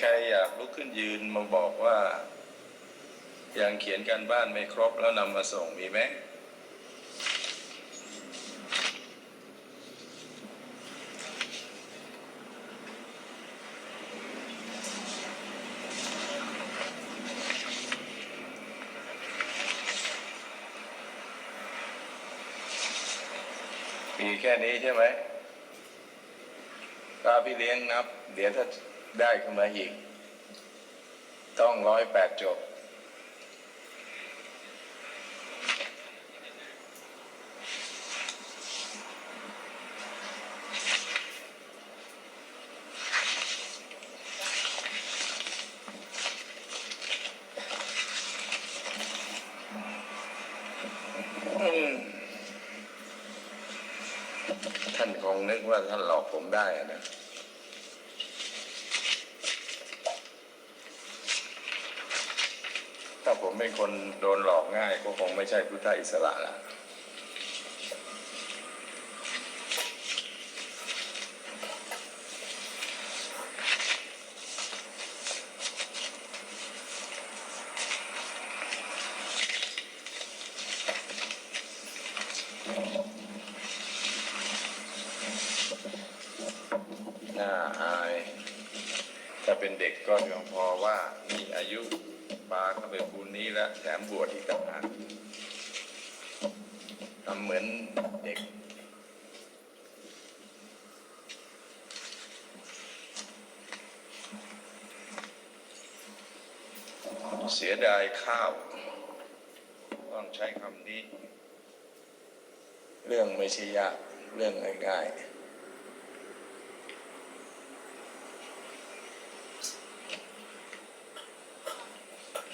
ใครอยากลุกขึ้นยืนมาบอกว่ายังเขียนการบ้านไม่ครบแล้วนำมาส่งมีไหมมีแค่นี้ใช่ไหมถ้าพี่เลี้ยงนับ เดี๋ยวถ้า ได้ขึ้นมาอีก ต้องร้อยแปดจบ ท่านคงนึกว่าท่านหลอกผมได้อะนะ ถ้าผมเป็นคนโดนหลอกง่าย ก็คงไม่ ใช่พุทธอิสระละน่าอาย ถ้าเป็นเด็กก็เพียงพอว่ามีอายุปาเข้าไปคูณนี้แล้วแถมบวชอีกต่างหากทำเหมือนเด็ก เสียดาย ข้าว ต้องใช้คำนี้ เรื่องไม่ใช่ยาก เรื่องง่ายๆ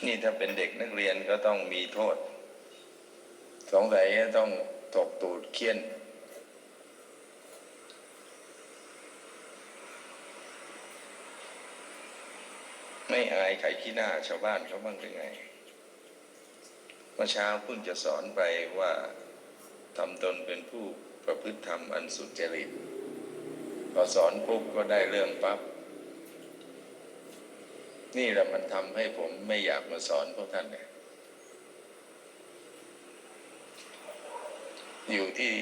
นี่ถ้าเป็นเด็กนักเรียนก็ต้องมีโทษ สงสัยต้องตกตูดเคี้ยน ไม่อายใครขี้หน้าชาวบ้านเขาบ้างหรือไง เมื่อเช้าเพิ่งจะสอนไปว่าทำตนเป็นผู้ประพฤติธรรมอันสุจริตพอสอนปุ๊บก็ได้เรื่องปั๊บนี่แหละมันทำให้ผมไม่อยากมาสอนพวกท่านเลยอยู่ที่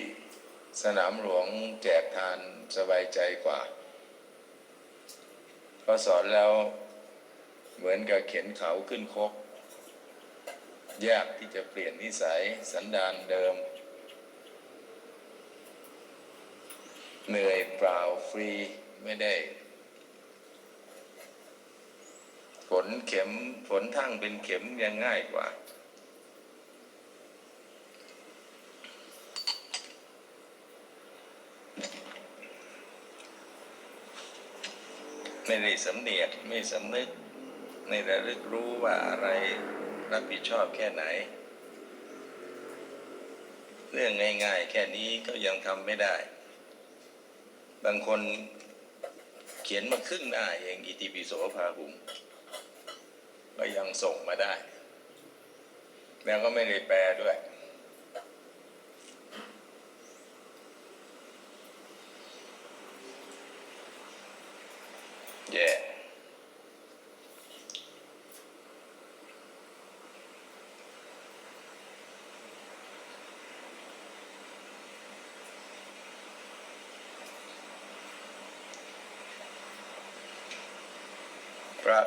สนามหลวงแจกทานสบายใจกว่าพอสอนแล้วเหมือนกับเข็นเขาขึ้นคก ยากที่จะเปลี่ยนนิสัยสันดานเดิม เหนื่อยเปล่าฟรีไม่ได้ฝนเข็มฝนทั้งเป็นเข็มยังง่ายกว่า ไม่ได้สำเนียกไม่สำนึกไม่ระลึกรู้ว่าอะไร รับผิดชอบแค่ไหน เรื่องง่าย ๆ แค่นี้ก็ยังทำไม่ได้ บางคนเขียนมาครึ่งหน้าเองอิติปิโสภาหุงก็ยังส่งมาได้ แล้วก็ไม่ได้แปลด้วย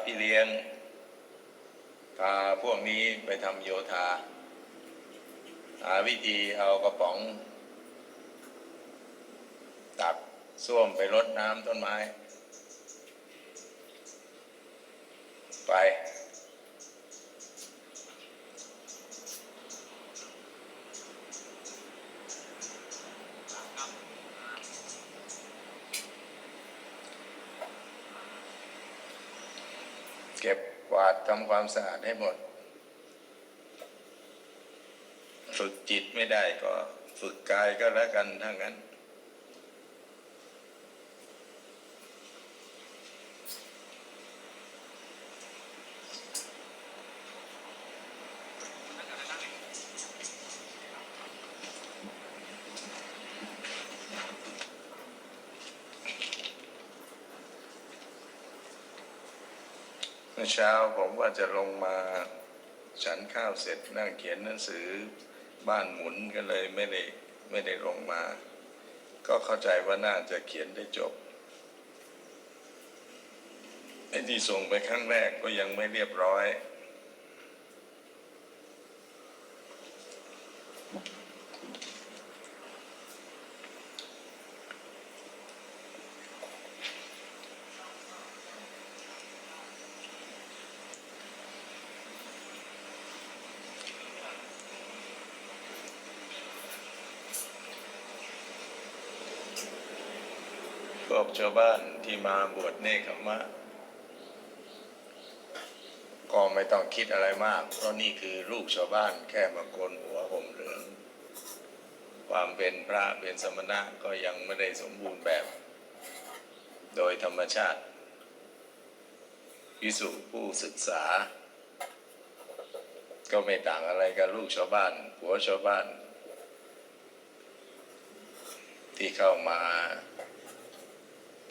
พี่เลี้ยง พาพวกนี้ไปทำโยธา หาวิธีเอากระป๋อง ตักส้วมไปรดน้ำต้นไม้ ไป เก็บกวาดทำความสะอาดให้หมด ฝึกจิตไม่ได้ก็ฝึกกายก็แล้วกันทั้งนั้น มื่อเช้าผมว่าจะลงมาฉันข้าวเสร็จนั่งเขียนหนังสือบ้านหมุนก็เลยไม่ได้ไม่ได้ลงมา ก็เข้าใจว่าน่าจะเขียนได้จบไอ้ที่ส่งไปครั้งแรกก็ยังไม่เรียบร้อย กชาวบ้านที่มาบวชเนคขมะ ก็ไม่ต้องคิดอะไรมาก เพราะนี่คือลูกชาวบ้านแค่มาโกนหัวห่มเหลือง ความเป็นพระเป็นสมณะก็ยังไม่ได้สมบูรณ์แบบ โดยธรรมชาติพิสุผู้ศึกษา ก็ไม่ต่างอะไรกับลูกชาวบ้านผัวชาวบ้าน ที่เข้ามา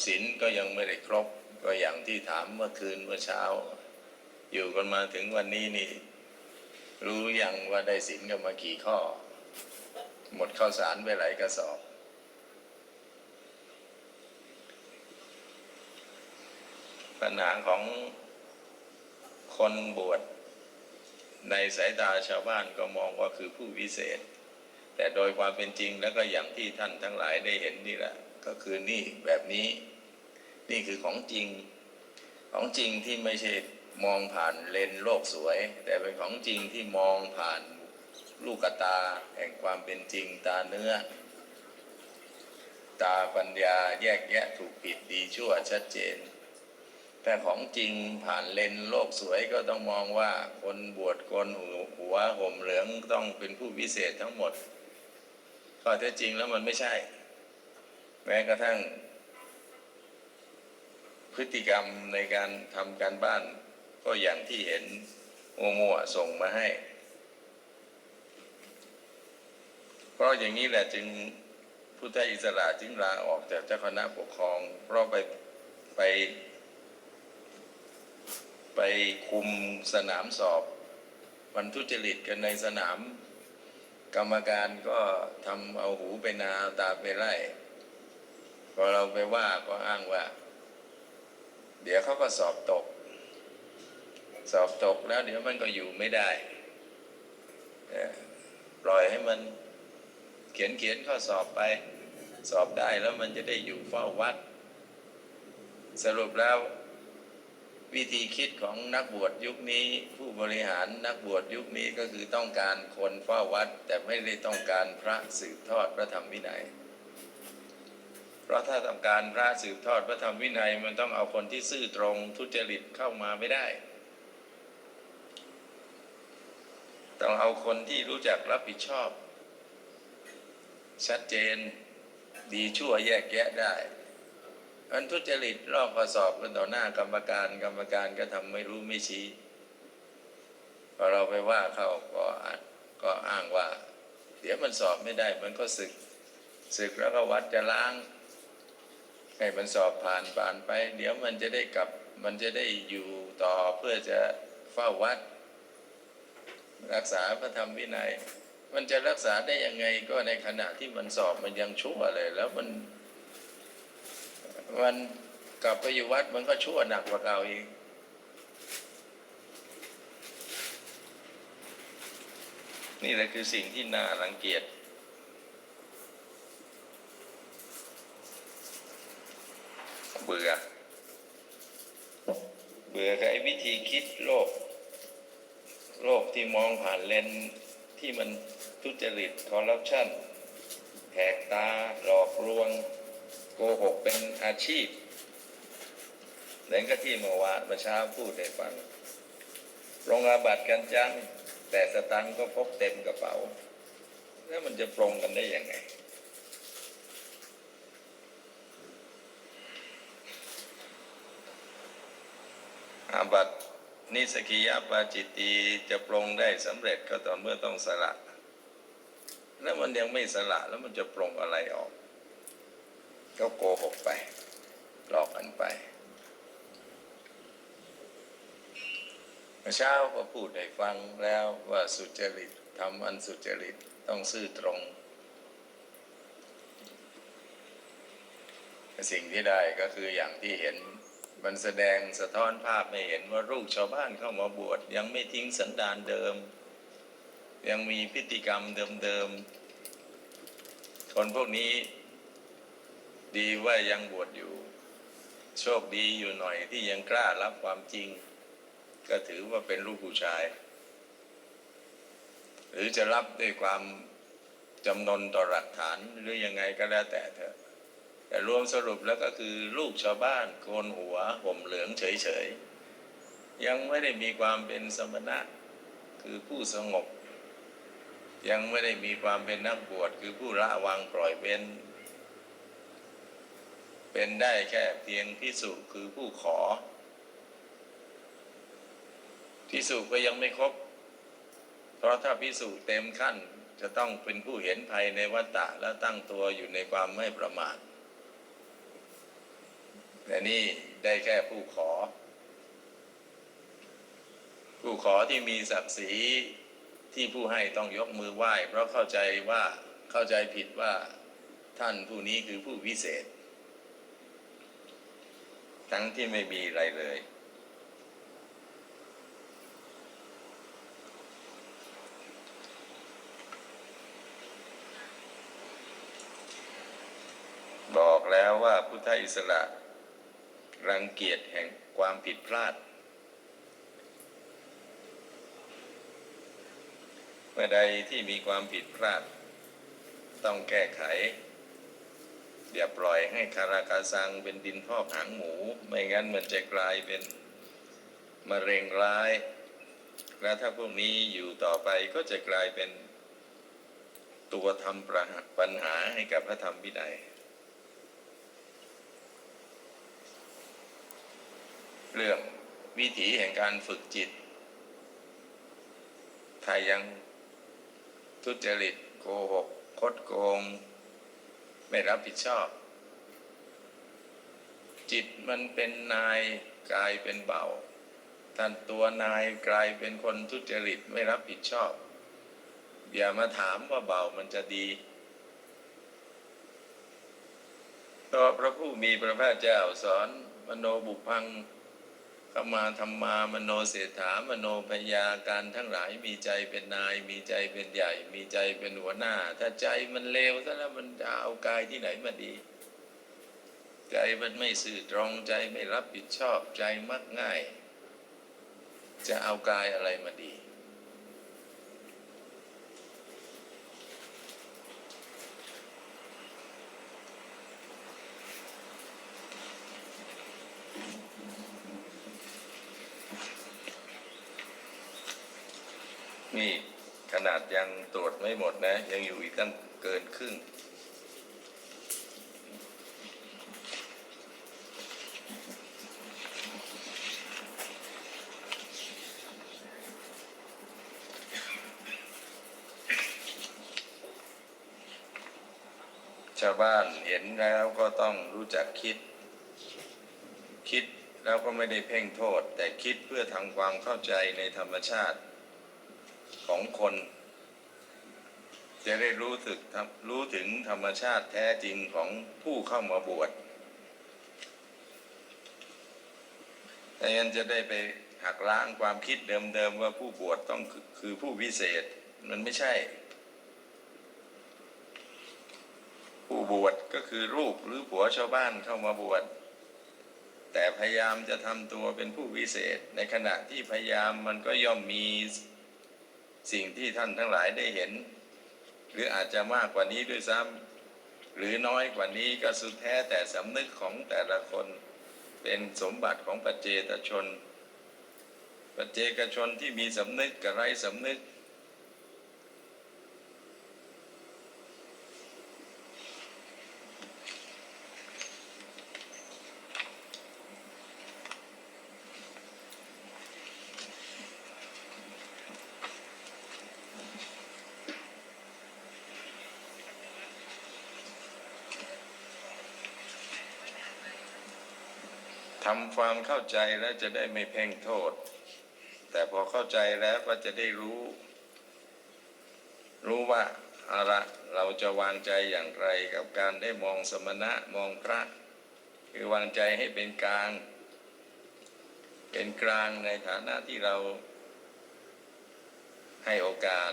ศีลก็ยังไม่ได้ครบก็อย่างที่ถามเมื่อคืนเมื่อเช้า อยู่กันมาถึงวันนี้นี่ รู้ยังว่าได้ศีลกันมากี่ข้อ หมดข้าวสารไปหลายกระสอบ ปัญหาของคนบวชในสายตาชาวบ้านก็มองว่าคือผู้วิเศษ แต่โดยความเป็นจริงแล้วก็อย่างที่ท่านทั้งหลายได้เห็นนี่แหละ ก็คือนี่แบบนี้ นี่คือของจริง ของจริงที่ไม่ใช่มองผ่านเลนส์โลกสวย แต่เป็นของจริงที่มองผ่านลูกตาแห่งความเป็นจริงตาเนื้อ ตาปัญญาแยกแยะถูกผิดดีชั่วชัดเจน แต่ของจริงผ่านเลนส์โลกสวยก็ต้องมองว่าคนบวชคนหัวห่มเหลืองต้องเป็นผู้วิเศษทั้งหมดข้อเท็จจริงแล้วมันไม่ใช่ แม้กระทั่ง พฤติกรรมในการทำการบ้าน ก็อย่างที่เห็นมั่วๆส่งมาให้ เพราะอย่างนี้แหละจึงพุทธอิสระจึงลาออกจากเจ้าคณะปกครอง เพราะไปไป ไปคุมสนามสอบมันทุจริตกันในสนาม กรรมการก็ทำเอาหูไปนาเอาตาไปไล่พอเราไปว่าก็อ้างว่า เดี๋ยวเขาก็สอบตก สอบตกแล้ว เดี๋ยวมันก็อยู่ไม่ได้ปล่อยให้มันเขียนเขียนข้อสอบไป สอบได้แล้วมันจะได้อยู่เฝ้าวัด สรุปแล้ววิธีคิดของนักบวชยุคนี้ ผู้บริหารนักบวชยุคนี้ก็คือต้องการคนเฝ้าวัด แต่ไม่ได้ต้องการพระสืบทอดพระธรรมวินัย เพราะถ้าทำการพระสืบทอดพระธรรมวินัยมันต้องเอาคนที่ซื่อตรงทุจริตเข้ามาไม่ได้ ต้องเอาคนที่รู้จักรับผิดชอบ ชัดเจนดีชั่วแยกแยะได้อันทุจริตรอบข้อสอบกันต่อหน้ากรรมการกรรมการก็ทำไม่รู้ไม่ชี้พอเราไปว่าเขาก็อาจก็อ้างว่า เดี๋ยวมันสอบไม่ได้มันก็ศึกศึกแล้วก็วัดจะล้าง ให้มันสอบผ่านผ่านไป เดี๋ยวมันจะได้กลับมันจะได้อยู่ต่อเพื่อจะเฝ้าวัด รักษาพระธรรมวินัย มันจะรักษาได้ยังไงก็ในขณะที่มันสอบมันยังชั่วเลย แล้วมัน มันกลับไปอยู่วัดมันก็ชั่วหนักกว่าเก่าอีกนี่แหละคือสิ่งที่น่ารังเกียจ บื่อ เบื่อกับไอ้วิธีคิดโลก โลกที่มองผ่านเลนที่มันทุจริตคอร์รัปชันแหกตาหลอกลวง โกหกเป็นอาชีพเหมือนกับที่เมื่อวานเมื่อเช้าพูดให้ฟังลงอาบัตกันจัง แต่สตังค์ก็พกเต็มกระเป๋า แล้วมันจะปรงกันได้ยังไง อาบัต นิสกิยาปาจิตตีจะปรงได้สำเร็จก็ต่อเมื่อต้องสละ แล้วมันยังไม่สละแล้วมันจะปรงอะไรออก ก็โกหกไป หลอกกันไปเมื่อเช้าก็พูดให้ฟังแล้วว่าสุจริตทำอันสุจริตต้องซื่อตรง สิ่งที่ได้ก็คืออย่างที่เห็น มันแสดงสะท้อนภาพให้เห็นว่าลูกชาวบ้านเข้ามาบวชยังไม่ทิ้งสันดานเดิม ยังมีพฤติกรรมเดิมๆคนพวกนี้ ดีว่ายังบวชอยู่ โชคดีอยู่หน่อยที่ยังกล้ารับความจริง ก็ถือว่าเป็นลูกผู้ชาย หรือจะรับด้วยความจำนนต่อหลักฐานหรือยังไงก็แล้วแต่เถอะ แต่รวมสรุปแล้วก็คือลูกชาวบ้านโกนหัวห่มเหลืองเฉยๆ ยังไม่ได้มีความเป็นสมณะคือผู้สงบ ยังไม่ได้มีความเป็นนักบวชคือผู้ละวางปล่อยเป็น เป็นได้แค่เพียงพิสุคือผู้ขอพิสุก็ยังไม่ครบ เพราะถ้าพิสุเต็มขั้นจะต้องเป็นผู้เห็นภัยในวัฏฏะและตั้งตัวอยู่ในความไม่ประมาท แต่นี่ได้แค่ผู้ขอ ผู้ขอที่มีศักดิ์ศรีที่ผู้ให้ต้องยกมือไหว้ เพราะเข้าใจว่าเข้าใจผิดว่าท่านผู้นี้คือผู้วิเศษ ทั้งที่ไม่มีอะไรเลย บอกแล้วว่าพุทธอิสระ รังเกียจแห่งความผิดพลาด เมื่อใดที่มีความผิดพลาด ต้องแก้ไขอย่าปล่อยให้คาราคาซังเป็นดินพอกหางหมู ไม่งั้นมันจะกลายเป็นมะเร็งร้าย และถ้าพวกนี้อยู่ต่อไปก็จะกลายเป็นตัวทำประหปัญหาให้กับพระธรรมวินัย เรื่องวิถีแห่งการฝึกจิตถ้ายังทุจริตโกหกคดโกง ไม่รับผิดชอบ จิตมันเป็นนายกลายเป็นเบาท่านตัวนายกลายเป็นคนทุจริตไม่รับผิดชอบ อย่ามาถามว่าเบามันจะดีเพราะพระผู้มีพระภาคเจ้าสอนมโนบุพัง ขมาธรรมามโนเศรษฐามโนพยาการทั้งหลายมีใจเป็นนาย มีใจเป็นใหญ่ มีใจเป็นหัวหน้า ถ้าใจมันเลวซะแล้วมันจะเอากายที่ไหนมาดี ใจมันไม่สื่อตรงใจไม่รับผิดชอบใจมักง่าย จะเอากายอะไรมาดี นี่ขนาดยังตรวจไม่หมดนะ ยังอยู่อีกตั้งเกินครึ่ง ชาวบ้านเห็นแล้วก็ต้องรู้จักคิด คิดแล้วก็ไม่ได้เพ่งโทษ แต่คิดเพื่อทำความเข้าใจในธรรมชาติ องคน จะได้รู้สึกรู้ถึงธรรมชาติแท้จริงของผู้เข้ามาบวชแต่ยันจะได้ไปหักล้างความคิดเดิมๆว่าผู้บวชต้องคือผู้วิเศษ มันไม่ใช่ ผู้บวชก็คือลูกหรือผัวชาวบ้านเข้ามาบวชแต่พยายามจะทำตัวเป็นผู้วิเศษ ในขณะที่พยายามมันก็ย่อมมี สิ่งที่ท่านทั้งหลายได้เห็น หรืออาจจะมากกว่านี้ด้วยซ้ำหรือน้อยกว่านี้ก็สุดแท้แต่สำนึกของแต่ละคนเป็นสมบัติของปัจเจตชน ปัจเจกชนที่มีสำนึกกับไร้สำนึก ทำความเข้าใจแล้วจะได้ไม่เพ่งโทษ แต่พอเข้าใจแล้วก็จะได้รู้ รู้ว่าอาละเราจะวางใจอย่างไรกับการได้มองสมณะมองพระ คือวางใจให้เป็นกลาง เป็นกลางในฐานะที่เราให้โอกาส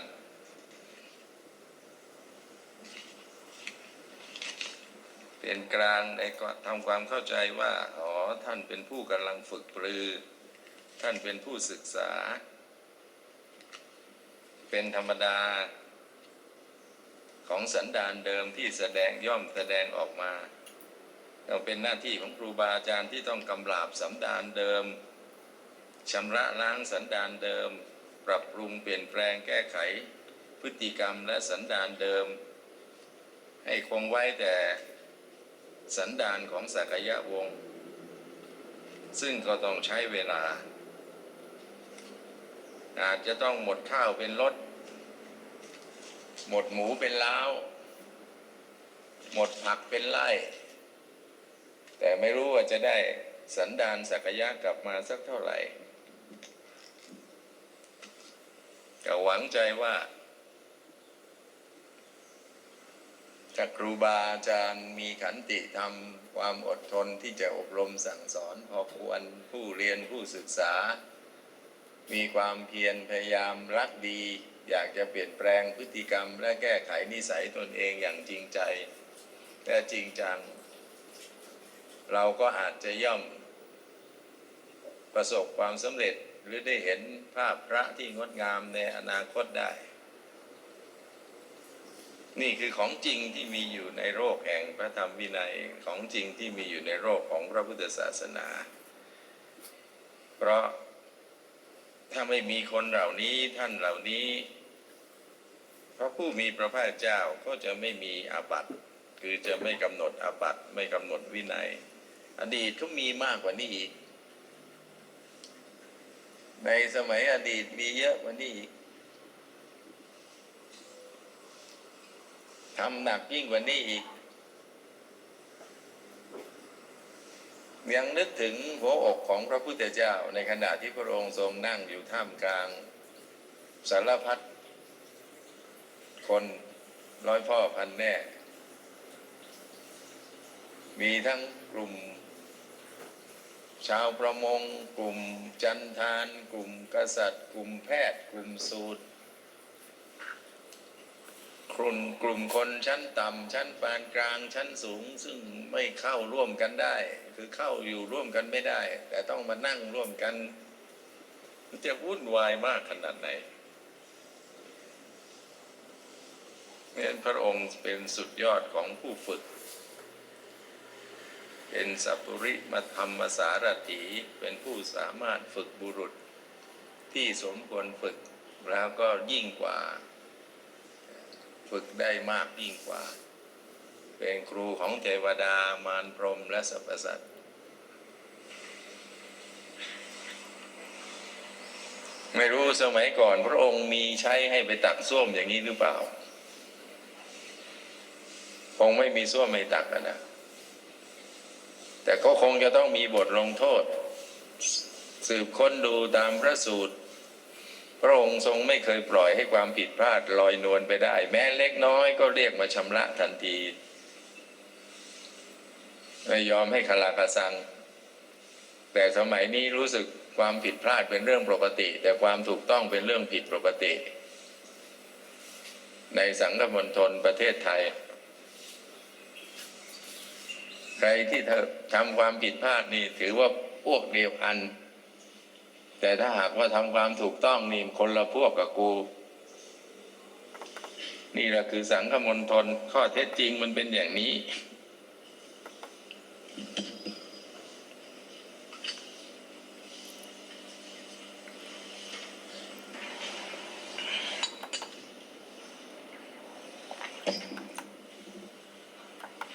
เป็นกลางในการทำความเข้าใจว่าอ๋อ ท่านเป็นผู้กำลังฝึกปรือ ท่านเป็นผู้ศึกษา เป็นธรรมดา ของสันดานเดิมที่แสดงย่อมแสดงออกมาเราเป็นหน้าที่ของครูบาอาจารย์ที่ต้องกำราบสันดานเดิมชำระล้างสันดานเดิม ปรับปรุงเปลี่ยนแปลงแก้ไข พฤติกรรมและสันดานเดิม ให้คงไว้แต่สันดานของสักยะวงศ์ ซึ่งก็ต้องใช้เวลา อาจจะต้องหมดข้าวเป็นรถ หมดหมูเป็นล้าว หมดผักเป็นไร่ แต่ไม่รู้ว่าจะได้สันดานสักยะกลับมาสักเท่าไหร่ก็หวังใจว่า ถ้าครูบาอาจารย์มีขันติธรรม ความอดทนที่จะอบรมสั่งสอนพอควรผู้เรียนผู้ศึกษา มีความเพียรพยายามรักดี อยากจะเปลี่ยนแปลงพฤติกรรม และแก้ไขนิสัยตนเองอย่างจริงใจและจริงจัง เราก็อาจจะย่อมประสบความสำเร็จหรือได้เห็นภาพพระที่งดงามในอนาคตได้ นี่คือของจริงที่มีอยู่ในโลกแห่งพระธรรมวินัยของจริงที่มีอยู่ในโลกของพระพุทธศาสนา เพราะถ้าไม่มีคนเหล่านี้ท่านเหล่านี้ พระผู้มีพระภาคเจ้าก็จะไม่มีอาบัติคือจะไม่กำหนดอาบัติไม่กำหนดวินัย อดีตก็มีมากกว่านี้อีก ในสมัยอดีตมีเยอะกว่านี้อีก ทำหนักยิ่งกว่านี้อีก ยังนึกถึงหัวอกของพระพุทธเจ้า ในขณะที่พระองค์ทรงนั่งอยู่ท่ามกลาง สารพัดคนร้อยพ่อพันแน่ มีทั้งกลุ่ม ชาวประมง กลุ่มจันทาน กลุ่มกษัตริย์ กลุ่มแพทย์ กลุ่มสูตร ลุ่มกลุ่มคนชั้นต่ำชั้นปานกลางชั้นสูง ซึ่งไม่เข้าร่วมกันได้ คือเข้าอยู่ร่วมกันไม่ได้ แต่ต้องมานั่งร่วมกันมันจะวุ่นวายมากขนาดไหนเนี่ยพระองค์เป็นสุดยอดของผู้ฝึก เป็นสัพปริมาธรรมสารถีเป็นผู้สามารถฝึกบุรุษที่สมควรฝึก แล้วก็ยิ่งกว่า ฝึกได้มากยิ่งกว่า เป็นครูของเทวดามารพรมและสรรพสัตว์ไม่รู้สมัยก่อน พระองค์มีใช้ให้ไปตักส้วมอย่างนี้หรือเปล่า คงไม่มีส้วมให้ตักนะ แต่ก็คงจะต้องมีบทลงโทษ สืบค้นดูตามพระสูตร พระองค์ทรงไม่เคยปล่อยให้ความผิดพลาดลอยนวลไปได้ แม้เล็กน้อยก็เรียกมาชำระทันทีไม่ยอมให้คลากระสัง แต่สมัยนี้รู้สึกความผิดพลาดเป็นเรื่องปกติ แต่ความถูกต้องเป็นเรื่องผิดปกติ ในสังคมณฑลประเทศไทย ใครที่ทำความผิดพลาดนี่ถือว่าพวกเดียวกัน แต่ถ้าหากว่าทำความถูกต้องนี่คนละพวกกับกู นี่แหละคือสังคมณฑลข้อเท็จจริงมันเป็นอย่างนี้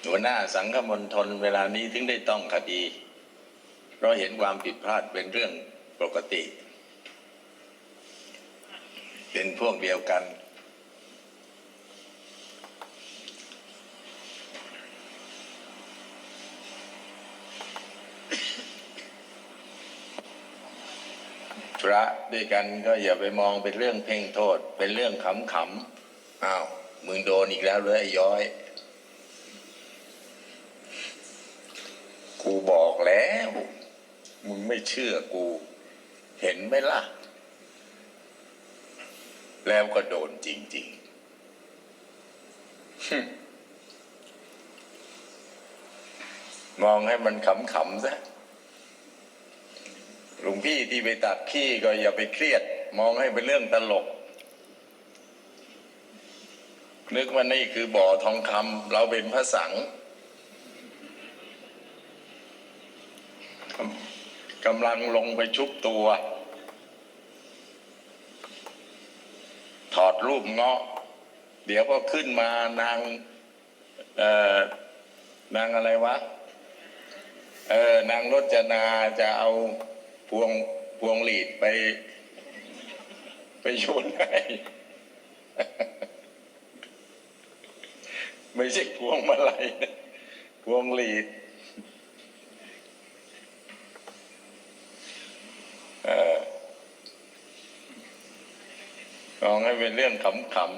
หัวหน้าสังคมณฑลเวลานี้ถึงได้ต้องคดี เพราะเห็นความผิดพลาดเป็นเรื่อง ปกติ เป็นพวกเดียวกันชระด้วยกันก็อย่าไปมองเป็นเรื่องเพ่งโทษ เป็นเรื่องขำๆอ้าวมึงโดนอีกแล้วเลยไอ้ย้อยกูบอกแล้ว มึงไม่เชื่อกู เห็นไหมล่ะ แล้วก็โดนจริง ๆ มองให้มันขำๆซะหลวงพี่ที่ไปตัดขี้ก็อย่าไปเครียด มองให้เป็นเรื่องตลก นึกว่านี่คือบ่อทองคำเราเป็นพระสังฆ์กำ กำลังลงไปชุบตัว ถอดรูปเงาะ เดี๋ยวก็ขึ้นมานางเอ่อนางอะไรวะ เออนางรจนาจะเอาพวงพวงหลีดไป ไปโยนให้ไม่ใช่พวงมาลัยพวงหลีด เออ ลองให้เป็นเรื่องขำ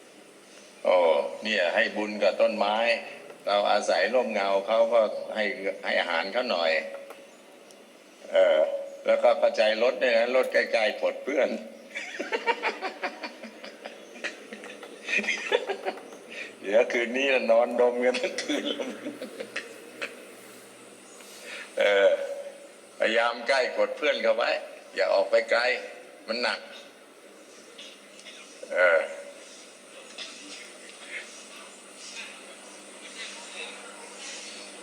ๆโอ้เนี่ย ให้บุญกับต้นไม้ เราอาศัยร่มเงาเขาก็ให้ให้อาหารเขาหน่อย เออแล้วก็เข้าใจรถด้วยนะรถใกล้ๆผดเพื่อน เดี๋ยวคืนนี้นอนดมกันทั้งคืนเลยเออพยายามใกล้กดเพื่อนเขาไว้ อย่าออกไปไกล มันหนัก เออ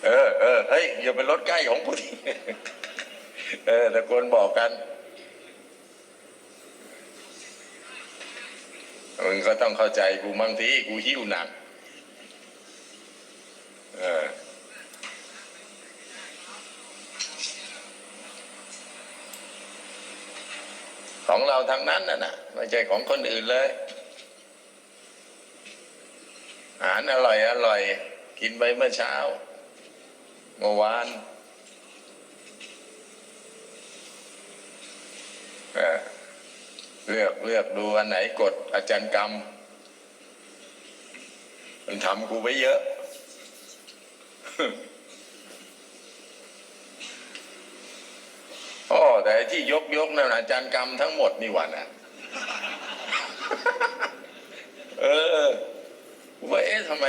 เออเออเฮ้ยอย่าไปรถใกล้ของผู้ที่เออตะโกนบอกกันมึงก็ต้องเข้าใจกูบางทีกูหิ้วหนัก เออ ของเราทางนั้นน่ะนะไม่ใช่ของคนอื่นเลย อาหารอร่อยอร่อย กินไปเมื่อเช้า เมื่อวานเออเลือกเลือกดูอันไหนกดอาจารย์กรรม มันทำกูไว้เยอะ โอ้ แต่ที่ยกยกนั่นอาจารย์กรรมทั้งหมดนี่หวันอะเออว่าเอ๊ะทำไม